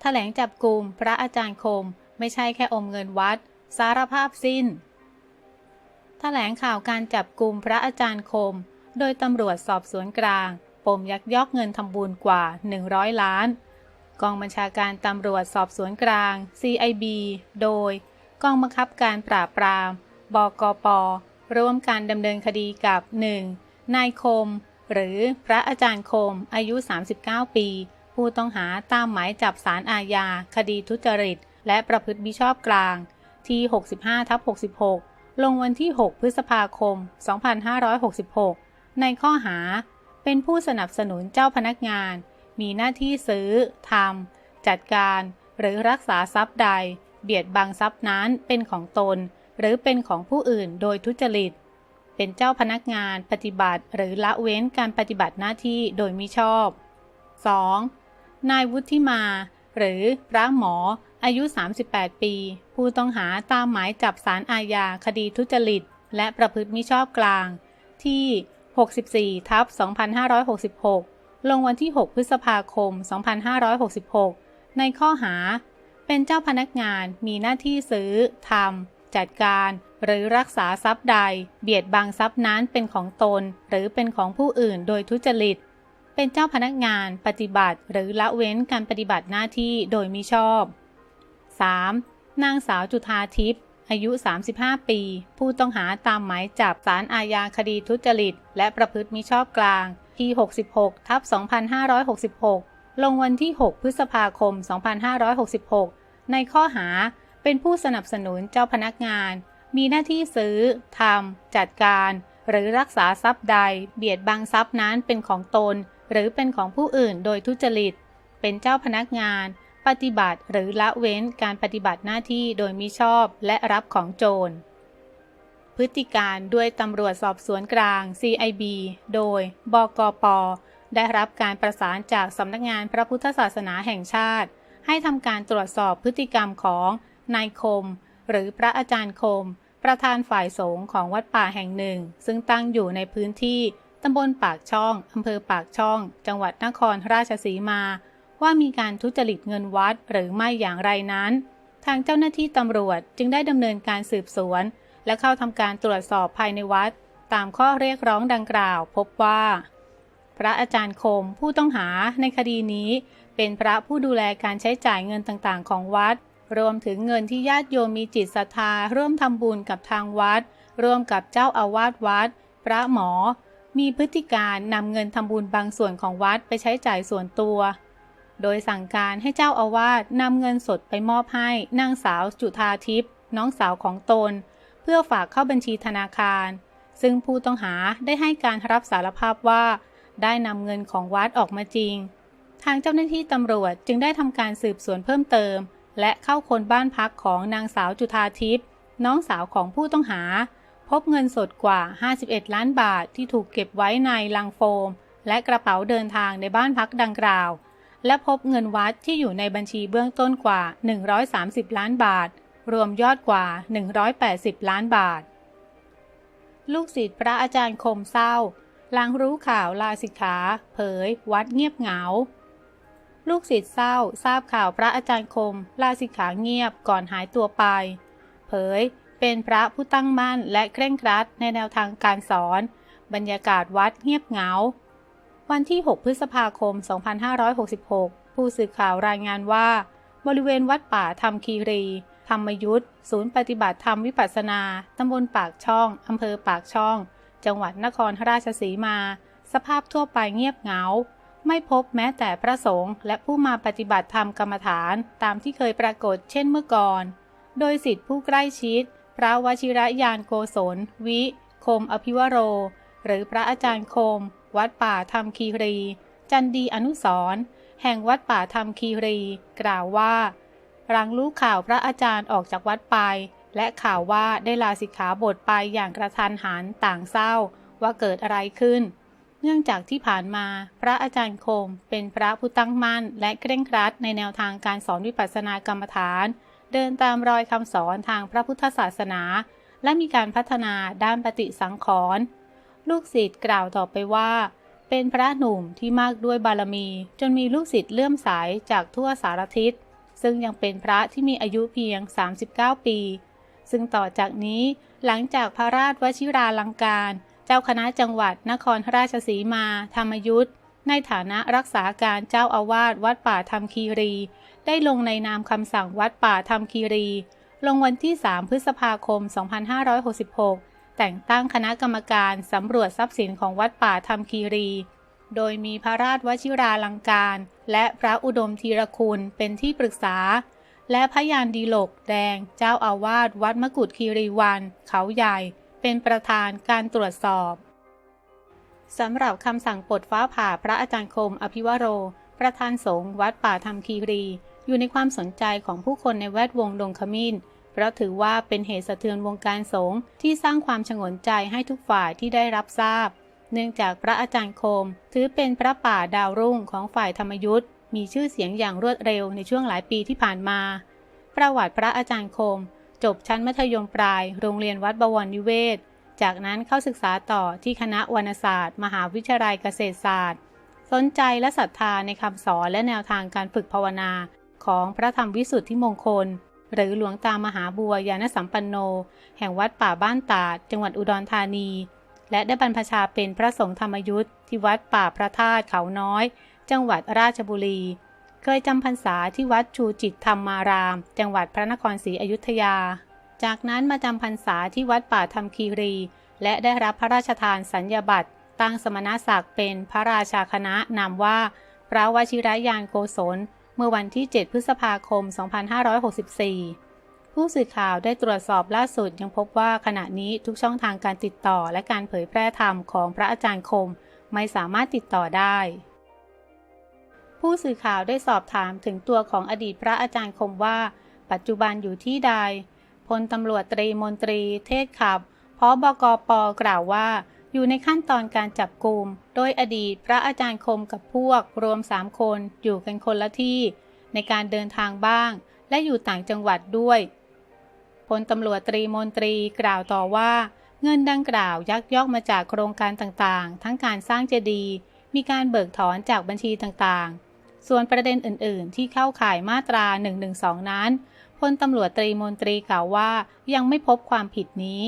แถลงจับกลุ่มพระอาจารย์คม ไม่ใช่แค่อมเงินวัด สารภาพสิ้นแถลงข่าวการจับกลุ่มพระอาจารย์คม โดยตำรวจสอบสวนกลาง ปมยักยอกเงินทำบุญกว่า 100 ล้าน กองบัญชาการตำรวจสอบสวนกลาง CIB โดย กองบังคับการปราบปราม บกป ร่วมการดำเนินคดีกับ 1. นายคม หรือพระอาจารย์คมอายุ 39 ปี ผู้ต้องหาตามหมายจับสารอาญา คดีทุจริต และประพฤติมิชอบกลาง ที่ 65ทับ66 ลงวันที่ 6 พฤษภาคม 2566 ในข้อหา เป็นผู้สนับสนุนเจ้าพนักงาน มีหน้าที่ซื้อทำจัดการ หรือรักษาทรัพย์ใด เบียดบังทรัพย์นั้นเป็นของตน หรือเป็นของผู้อื่นโดยทุจริต เป็นเจ้าพนักงานปฏิบัติ หรือละเว้นการปฏิบัติหน้าที่โดยมิชอบ 2. นายวุฒิมา หรือพระหมอ อายุ 38 ปี ผู้ต้องหาตามหมายจับสารอาญาคดีทุจริต และประพฤติมิชอบกลาง ที่ 64 ทับ 2566 ลงวันที่ 6 พฤษภาคม 2566 ในข้อหา เป็นเจ้าพนักงานมีหน้าที่ซื้อทำจัดการหรือรักษาทรัพย์ใด เบียดบังทรัพย์นั้นเป็นของตน หรือเป็นของผู้อื่นโดยทุจริต เป็นเจ้าพนักงานปฏิบัติ หรือละเว้นการปฏิบัติหน้าที่โดยมิชอบ 3. นางสาวจุธาทิพย์อายุ 35 ปี ผู้ต้องหาตามหมายจับสารอาญาคดีทุจริต และประพฤติมิชอบกลาง ที่ 66 ทับ 2566 ลงวันที่ 6 พฤษภาคม 2566 ในข้อหาเป็นผู้สนับสนุนเจ้าพนักงาน มีหน้าที่ซื้อ ทำ จัดการ หรือรักษาทรัพย์ใด เบียดบังทรัพย์นั้นเป็นของตน หรือเป็นของผู้อื่นโดยทุจริต เป็นเจ้าพนักงาน ปฏิบัติหรือละเว้นการปฏิบัติหน้าที่โดยมิชอบและรับของโจร พฤติการด้วยตำรวจสอบสวนกลาง CIB โดย บกป ได้รับการประสานจากสำนักงานพระพุทธศาสนาแห่งชาติ ให้ทำการตรวจสอบพฤติกรรมของนายคม หรือพระอาจารย์คม ประธานฝ่ายสงฆ์ของวัดป่าแห่งหนึ่ง ซึ่งตั้งอยู่ในพื้นที่ ตำบลปากช่อง อำเภอปากช่อง จังหวัดนครราชสีมา ว่ามีการทุจริตเงินวัดหรือไม่อย่างไรนั้น ทางเจ้าหน้าที่ตำรวจจึงได้ดำเนินการสืบสวน และเข้าทำการตรวจสอบภายในวัด ตามข้อเรียกร้องดังกล่าว พบว่า พระอาจารย์คมผู้ต้องหาในคดีนี้ เป็นพระผู้ดูแลการใช้จ่ายเงินต่างๆ ของวัด รวมถึงเงินที่ญาติโยมมีจิตศรัทธาร่วมทำบุญกับทางวัด ร่วมกับเจ้าอาวาสวัด พระหมอ มีพฤติการนำเงินทำบุญบางส่วนของวัดไปใช้จ่ายส่วนตัว โดยสั่งการให้เจ้าอาวาสนำเงินสดไปมอบให้นางสาวจุธาทิพย์น้องสาวของตน เพื่อฝากเข้าบัญชีธนาคาร ซึ่งผู้ต้องหาได้ให้การรับสารภาพว่า ได้นำเงินของวัดออกมาจริง ทางเจ้าหน้าที่ตำรวจจึงได้ทำการสืบสวนเพิ่มเติม และเข้าค้นบ้านพักของนางสาวจุธาทิพย์น้องสาวของผู้ต้องหา พบเงินสดกว่า 51 ล้านบาทที่ถูกเก็บไว้ในลังโฟม และกระเป๋าเดินทางในบ้านพักดังกล่าว และพบเงินวัดที่อยู่ในบัญชีเบื้องต้นกว่า 130 ล้านบาท รวมยอดกว่า 180 ล้านบาท ลูกศิษย์พระอาจารย์คมเศร้าหลังรู้ข่าวลาสิกขา เผย วัดเงียบเหงา ลูกศิษย์เศร้าทราบข่าวพระอาจารย์คม ลาสิกขาเงียบก่อนหายตัวไป เผย เป็นพระผู้ตั้งมั่นและเคร่งครัดในแนวทางการสอน บรรยากาศวัดเงียบเหงา วันที่ 6 พฤษภาคม 2566 ผู้สื่อข่าวรายงานว่า บริเวณวัดป่าธรรมคีรี ธรรมยุทธศูนย์ปฏิบัติธรรมวิปัสสนา ตำบลปากช่อง อำเภอปากช่อง จังหวัดนครราชสีมา สภาพทั่วไปเงียบเหงา ไม่พบแม้แต่พระสงฆ์และผู้มาปฏิบัติธรรมกรรมฐาน ตามที่เคยปรากฏเช่นเมื่อก่อน โดยสิทธิผู้ใกล้ชิด พระวชิระยานโกศลวิ คมอภิวโร หรือพระอาจารย์คม วัดป่าธรรมคีรี จันดีอนุสรแห่งวัดป่าธรรมคีรี กล่าวว่า หลังรู้ข่าวพระอาจารย์ออกจากวัดไป และข่าวว่าได้ลาสิกขาบทไปอย่างกระทันหันต่างเศร้าว่าเกิดอะไรขึ้น เนื่องจากที่ผ่านมา พระอาจารย์คม เป็นพระผู้ตั้งมั่น และเคร่งครัดในแนวทางการสอนวิปัสสนากรรมฐาน เดินตามรอยคำสอนทางพระพุทธศาสนา และมีการพัฒนาด้านปฏิสังขรณ์ลูกศิษย์กล่าวต่อไปว่า เป็นพระหนุ่มที่มากด้วยบารมี จนมีลูกศิษย์เลื่อมใสจากทั่วสารทิศ ซึ่งยังเป็นพระที่มีอายุเพียง 39 ปี ซึ่งต่อจากนี้หลังจากพระราชวชิราลังการ เจ้าคณะจังหวัดนครราชสีมา ธรรมยุทธในฐานะรักษาการเจ้าอาวาสวัดป่าธรรมคีรี ได้ลงในนามคำสั่งวัดป่าธรรมคีรี ลงวันที่ 3 พฤษภาคม 2566 แต่งตั้งคณะกรรมการสำรวจทรัพย์สินของวัดป่าธรรมคีรี โดยมีพระราชวชิราลังการ และพระอุดมธีรคุณเป็นที่ปรึกษา และพระยานดีโลกแดง เจ้าอาวาสวัดมกุฎคีรีวัน เขาใหญ่ เป็นประธานการตรวจสอบสำหรับคำสั่งปลดฟ้าผ่าพระอาจารย์คมอภิวโร ประธานสงฆ์วัดป่าธรรมคีรี อยู่ในความสนใจของผู้คนในแวดวงดงขมิ้น เพราะถือว่าเป็นเหตุสะเทือนวงการสงฆ์ที่สร้างความฉงนใจให้ทุกฝ่ายที่ได้รับทราบ เนื่องจากพระอาจารย์คม ถือเป็นพระป่าดาวรุ่งของฝ่ายธรรมยุทธ์มีชื่อเสียงอย่างรวดเร็วในช่วงหลายปีที่ผ่านมา ประวัติพระอาจารย์คม จบชั้นมัธยมปลาย โรงเรียนวัดบวรนิเวศ จากนั้นเข้าศึกษาต่อที่คณะวรรณศาสตร์ มหาวิทยาลัยเกษตรศาสตร์ สนใจและศรัทธาในคำสอนและแนวทางการฝึกภาวนา ของพระธรรมวิสุทธิมงคล หรือหลวงตามหาบัวยานสัมปันโน แห่งวัดป่าบ้านตาดจังหวัดอุดรธานี และได้บรรพชาเป็นพระสงฆ์ธรรมยุทธ์ที่วัดป่าพระธาตุเขาน้อย จังหวัดราชบุรี เคยจำพรรษาที่วัดชูจิตธรรมาราม จังหวัดพระนครศรีอยุธยา จากนั้นมาจำพรรษาที่วัดป่าธรรมคีรี และได้รับพระราชทานสัญญาบัตรตั้งสมณศักดิ์เป็นพระราชาคณะนามว่า พระวชิรยานโกศล เมื่อวันที่ 7 พฤษภาคม 2564 ผู้สื่อข่าวได้ตรวจสอบล่าสุดยังพบว่าขณะนี้ทุกช่องทางการติดต่อและการเผยแพร่ธรรมของพระอาจารย์คมไม่สามารถติดต่อได้ ผู้สื่อข่าวได้สอบถามถึงตัวของอดีตพระอาจารย์คมว่า ปัจจุบันอยู่ที่ใดพลตำรวจตรีมนตรี เทศขับพบกปกล่าวว่า อยู่ในขั้นตอนการจับกลุ่ม โดยอดีตพระอาจารย์คมกับพวกรวมสามคนอยู่กันคนละที่ ในการเดินทางบ้าง และอยู่ต่างจังหวัดด้วยพลตำรวจตรีมนตรีกล่าวต่อว่า เงินดังกล่าวยักยอกมาจากโครงการต่างๆ ทั้งการสร้างเจดีย์มีการเบิกถอนจากบัญชีต่างๆ ส่วนประเด็นอื่นๆ ที่เข้าข่ายมาตรา 112 นั้นพลตำรวจตรีมนตรีกล่าวว่ายังไม่พบความผิดนี้